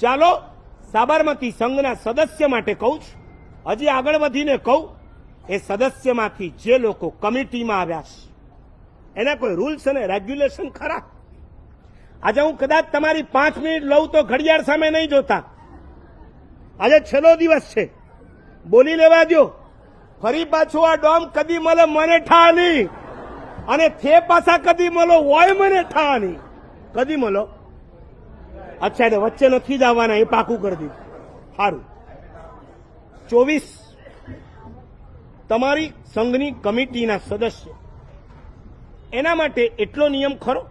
ચાલો સાબરમતી સંઘના સદસ્ય માટે કહું છું. હજી આગળ વધીને કહું, એ સદસ્યમાંથી જે લોકો કમિટીમાં આવ્યા છે, એના કોઈ રૂલ્સ અને રેગ્યુલેશન ખરા? આજે હું કદાચ તમારી પાંચ મિનિટ લઉં તો ઘડિયાળ સામે નહીં જોતા. આજે છેલ્લો દિવસ છે. બોલી લેવા દો ફરી પાછું આ ડોમ કદી મળે મને ઠાની. અને થે પાછા કદી મળો હોય મને ઠાની. કદી મળો. અચ્છા એટલે વચ્ચે નથી જ આવવાના એ પાકું કરી દીધું સારું ચોવીસ. તમારી સંઘની કમિટીના સદસ્ય. એના માટે એટલો નિયમ ખરો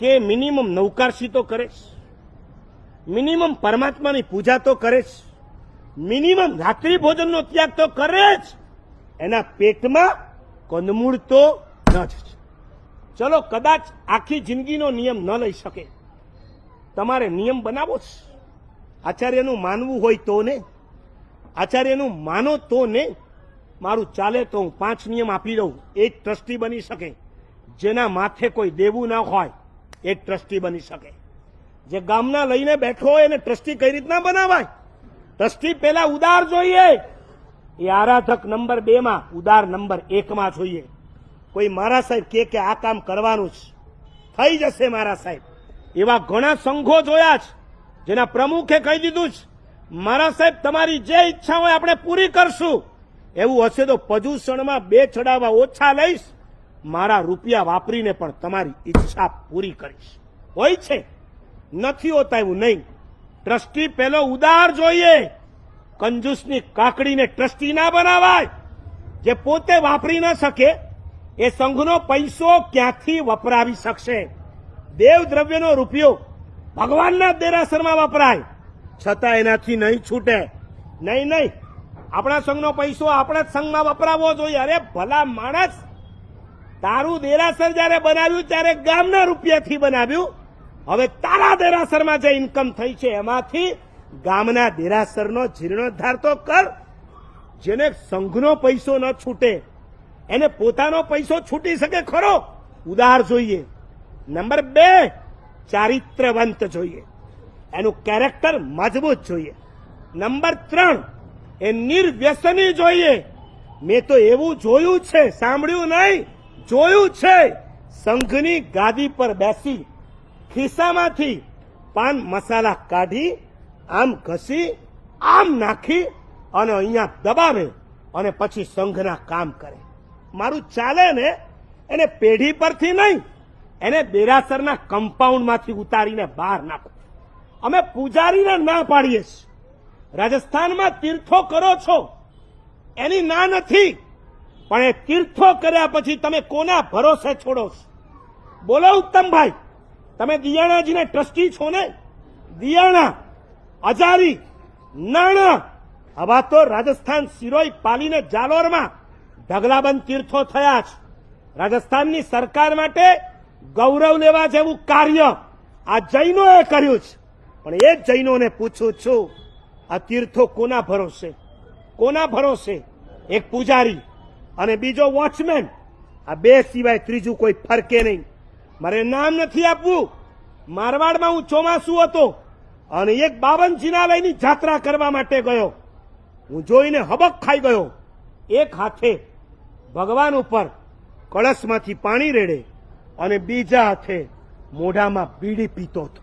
કે મિનિમમ નૌકારસી તો કરે જ મિનિમમ પરમાત્માની પૂજા તો કરે જ મિનિમમ રાત્રિ ભોજનનો ત્યાગ તો કરે જ. એના પેટમાં કંદમૂળ તો ન જ. ચલો કદાચ આખી જિંદગીનો નિયમ ન લઈ શકે. તમારે નિયમ બનાવો જ. આચાર્યનું માનવું હોય તો ને. આચાર્યનું માનો તો ને. મારું ચાલે તો હું પાંચ નિયમ આપી દઉં. એ જ ટ્રસ્ટી બની શકે. જેના માથે કોઈ દેવું ના હોય, એ ટ્રસ્ટી બની શકે. જે ગામના લઈને બેઠો હોય એને ટ્રસ્ટી કઈ રીતના બનાવાય? ટ્રસ્ટી પેલા ઉદાર જોઈએ. એ આરાધક નંબર બે માં, ઉદાર નંબર એકમાં જોઈએ. કોઈ મારા સાહેબ કે આ કામ કરવાનું જ. થઈ જશે મારા સાહેબ. એવા ઘણા સંઘો જોયા છે જેના પ્રમુખે કહી દીધું છે મારા સાહેબ, તમારી જે ઈચ્છા હોય આપણે પૂરી કરશું. એવું હશે તો પ્રદૂષણમાં બે ચડાવવા ઓછા લઈશ. મારા રૂપિયા વાપરીને પણ તમારી ઈચ્છા પૂરી કરીશ. હોય છે. નથી હોતા એવું નહીં. ટ્રસ્ટી પેલો ઉદાર જોઈએ. કંજૂસની કાકડીને ટ્રસ્ટી ના બનાવાય. જે પોતે વાપરી ન શકે, એ સંઘનો પૈસો ક્યાંથી વપરાવી શકશે? દેવ દ્રવ્યનો રૂપિયો ભગવાનના દેરાસરમાં વપરાય. છતાં એનાથી નહીં છૂટે. નહીં નહીં. આપણા સંઘનો પૈસો આપણા જ સંઘમાં વપરાવવો જોઈએ. અરે ભલા માણસ તારું દેરાસર જ્યારે બનાવ્યું ત્યારે ગામના રૂપિયાથી બનાવ્યું. હવે તારા દેરાસરમાં જે ઇન્કમ થઈ છે એમાંથી ગામના દેરાસરનો જીર્ણોદ્ધાર તો કર. જેને સંઘનો પૈસો ન છૂટે, એને પોતાનો પૈસો છૂટી શકે ખરો? ઉદાર જોઈએ. નંબર બે, ચારિત્રવંત જોઈએ. એનું કેરેક્ટર મજબૂત જોઈએ. નંબર ત્રણ, એ નિર્વ્યસની જોઈએ. મેં તો એવું જોયું છે, સાંભળ્યું નહીં, જોયું છે. સંઘની ગાદી પર બેસી, ખિસ્સામાંથી પાન મસાલા કાઢી, આમ ઘસી, આમ નાખી અને અહીંયા દબાવે અને પછી સંઘના કામ કરે. મારું ચાલે ને, એને પેઢી પરથી નહીં એને દેરાસરના કમ્પાઉન્ડમાંથી ઉતારીને બહાર નાખો. અમે પૂજારીને ના પાડીએ છીએ. રાજસ્થાનમાં તીર્થો કરો છો. એની ના નથી. પણ એ તીર્થો કર્યા પછી તમે કોના ભરોસે છોડો છો? બોલો ઉત્તમભાઈ, તમે દિયાણાજીને ટ્રસ્ટી છો ને? દિયાણા, અજારી, નાણા હવા તો રાજસ્થાન સિરોઈ પાલીને જાલોરમાં ઢગલાબંધ તીર્થો થયા છે. રાજસ્થાનની સરકાર માટે ગૌરવ લેવા જેવું કાર્ય આ જૈનોએ કર્યું છે. પણ એ જૈનોને પૂછું છું, આ તીર્થો કોના ભરોસે? કોના ભરોસે? એક પૂજારી અને બીજો વોચમેન. આ બે સિવાય ત્રીજું કોઈ ફરકે નહીં. મારે નામ નથી આપવું. મારવાડમાં હું ચોમાસુ હતો અને એક બાવન જિનાલયની જાત્રા કરવા માટે ગયો. હું જોઈને હબક ખાઈ ગયો. એક હાથે ભગવાન ઉપર કળશમાંથી પાણી રેડે. અને બીજા હાથે મોઢામાં બીડી પીતો હતો.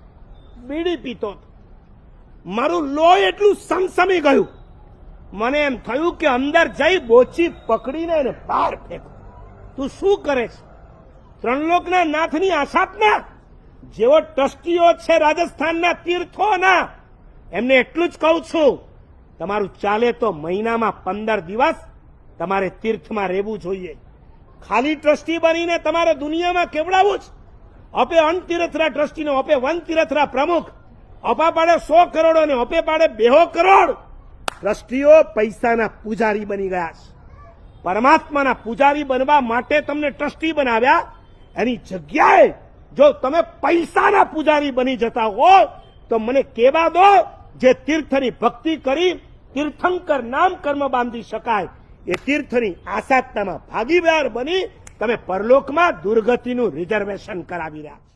બીડી પીતો હતો. મારું લોહી એટલું સમસમી ગયું. મને એમ થયું કે અંદર જઈ બોચી પકડીને એને બહાર ફેંકો. તું શું કરે છે? ત્રણલોકના નાથની આશાપના જેવો ટ્રસ્ટીઓ છે રાજસ્થાનના તીર્થોના? એમને એટલું જ કહું છું. તમારું ચાલે તો મહિનામાં પંદર દિવસ તમારે તીર્થમાં રહેવું જોઈએ. ખાલી ટ્રસ્ટી બનીને તમારે દુનિયામાં કેવડાવવું જ? અપે અનતીરથરા ટ્રસ્ટીનો, અપે વન તીરથરા પ્રમુખ. અપા પાડે સો કરોડ અને અપે પાડે બેહો કરોડ. ટ્રસ્ટીઓ પૈસાના પૂજારી બની ગયા છે. પરમાત્માના પૂજારી બનવા માટે તમને ટ્રસ્ટી બનાવ્યા. એની જગ્યાએ જો તમે પૈસાના પૂજારી બની જતા હો તો મને કેવા દો, જે તીર્થની ભક્તિ કરી, તીર્થંકર નામ કર્મ બાંધી શકાય. એ તીર્થની આસાધનામાં ભાગીદાર બની તમે પરલોકમાં દુર્ગતિનું રિઝર્વેશન કરાવી રહ્યા